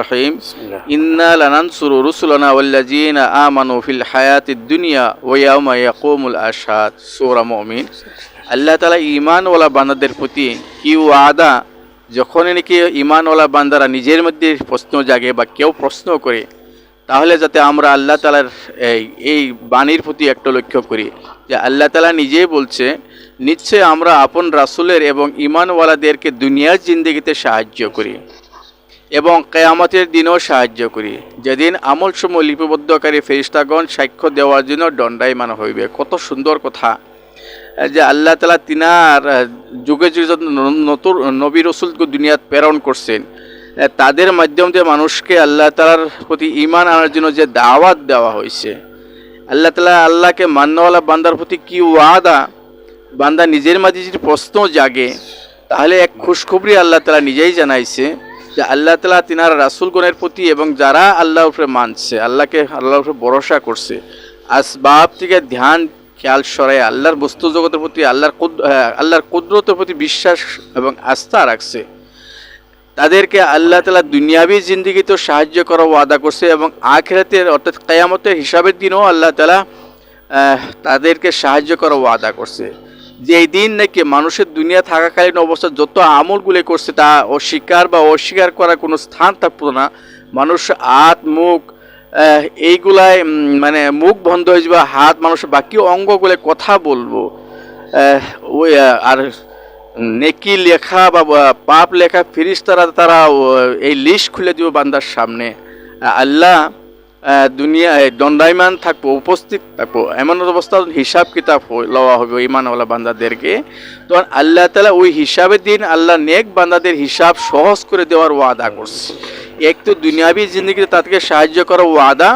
রহিম বিসমিল্লাহ। ইন্না লানানসুরু রুসুলানা ওয়াল্লাযীনা আমানু ফিল হায়াতিদ দুনিয়া ওয়া ইয়াউমা ইয়াকুমুল আশহাদ সূরা মুমিন আল্লাহ তাআলা ঈমানওয়ালা বান্দাদের প্রতি কি ওয়াদা? যখন নাকি ঈমানওয়ালা বান্দারা নিজের মধ্যে প্রশ্ন জাগে বা কেউ প্রশ্ন করে তাহলে যাতে আমরা আল্লাহ তালার এই এই বাণীর প্রতি একটা লক্ষ্য করি। যে আল্লাহ তালা নিজেই বলছে নিশ্চয় আমরা আপন রাসুলের এবং ইমানওয়ালাদেরকে দুনিয়ার জিন্দগিতে সাহায্য করি। এবং কেয়ামতের দিনেও সাহায্য করি। যেদিন আমল সময় লিপিবদ্ধকারী ফেরিস্তাগণ সাক্ষ্য দেওয়ার জন্য দণ্ডায়মান হইবে। কত সুন্দর কথা। যে আল্লাহ তালা তিনার যুগে যুগে নতুন নবী রসুলকে দুনিয়াত প্রেরণ করছেন তাদের মাধ্যম দিয়ে মানুষকে আল্লাহ তালার প্রতি ইমান আনার জন্য যে দাওয়াত দেওয়া হয়েছে আল্লাহ তালা আল্লাহকে মান্যওয়ালা বান্দার প্রতি কি ওয়াদা? বান্দা নিজের মাঝে যদি প্রশ্ন জাগে, তাহলে এক খুশখবরি আল্লাহ তালা নিজেই জানাইছে। যে আল্লাহ তালা তিনার রাসুলগণের প্রতি এবং যারা আল্লাহ উপরে মানছে, আল্লাহকে, আল্লাহর উপরে ভরসা করছে, আসবাব থেকে ধ্যান, খেয়াল সরাই আল্লাহর বস্তু জগতের প্রতি, আল্লাহর আল্লাহর কুদরতের প্রতি বিশ্বাস এবং আস্থা রাখছে। তাদেরকে আল্লাহ তালা দুনিয়াবি জিন্দিগিতেও সাহায্য করা ওয়াদা করছে এবং আখেরাতের, অর্থাৎ কেয়ামতের হিসাবের দিনও আল্লাহ তালা তাদেরকে সাহায্য করা ওয়াদা করছে। যে এই দিন নাকি মানুষের দুনিয়া থাকাকালীন অবস্থা যত আমলগুলি করছে তা অস্বীকার বা অস্বীকার করার কোনো স্থান থাকতো না। মানুষ হাত মুখ উম, মানে মুখ বন্ধ হয়ে যাবে হাত মানুষের বাকি অঙ্গগুলো কথা বলব। ওই আর নেকি লেখা বা পাপ লেখা ফিরিস্তারা তারা ও, এই লিস্ট খুলে দিব বান্দার সামনে। আল্লাহ দুনিয়া দণ্ডায়মান থাকব, উপস্থিত থাকব, এমন অবস্থা হিসাব কিতাব লওয়া হবে ইমানওয়ালা বান্দাদেরকে। তখন আল্লাহ তালা ওই হিসাবের দিন আল্লাহ নেক বান্দাদের হিসাব সহজ করে দেওয়ার ওয়াদা করছে। এক তো দুনিয়াবি জিন্দগিতে তাদেরকে সাহায্য করার ওয়াদা,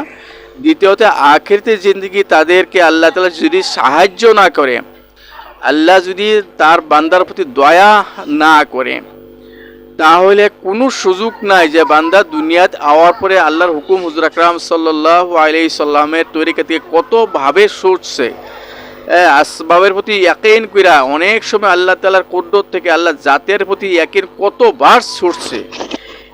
দ্বিতীয়ত আখেরতে জিন্দগি তাদেরকে আল্লাহ তালা যদি সাহায্য না করে, আল্লাহ যদি তার বান্দার প্রতি দয়া না করে তাহলে কোনো সুযোগ নাই যে বান্দা দুনিয়াত আওয়ার পরে আল্লাহর হুকুম হুজুর আকরাম সাল্লাহ আলাই সাল্লামের তরিকা থেকে কতভাবে সরছে? আসবাবের প্রতি একেন কইরা অনেক সময় আল্লাহ তালার কুদ্দত থেকে আল্লাহ জাতের প্রতি একের কতবার ছুটছে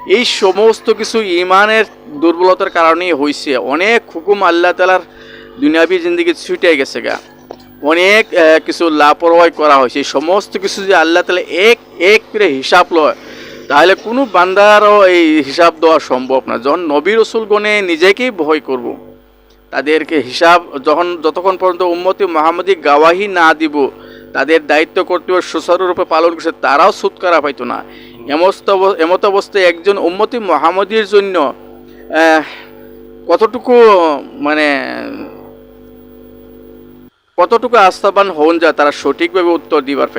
এই সমস্ত কিছু ইমানের দুর্বলতার কারণেই হয়েছে অনেক হুকুম আল্লাহ তালার দুনিয়াবি জিন্দগি ছুটে গেছে গা। অনেক কিছু লাপরওয়াই করা হয়েছে। সমস্ত কিছু যে আল্লাহ তালা এক এক করে হিসাব লয় তাহলে কোনো বান্দারও এই হিসাব দেওয়া সম্ভব না যখন নবী রসুলগণে নিজেকেই ভয় করব। তাদেরকে হিসাব যখন যতক্ষণ পর্যন্ত উম্মতি মোহাম্মদী গাওয়াহি না দিব, তাদের দায়িত্ব কর্তব্য সুচারুরূপে পালন করছে, তারাও সুৎকারা পাইতো না এমস্ত এমত অবস্থায় একজন উম্মতি মোহাম্মদীর জন্য কতটুকু মানে কতটুকু আস্থাবান হন যা তারা সঠিকভাবে উত্তর দিবার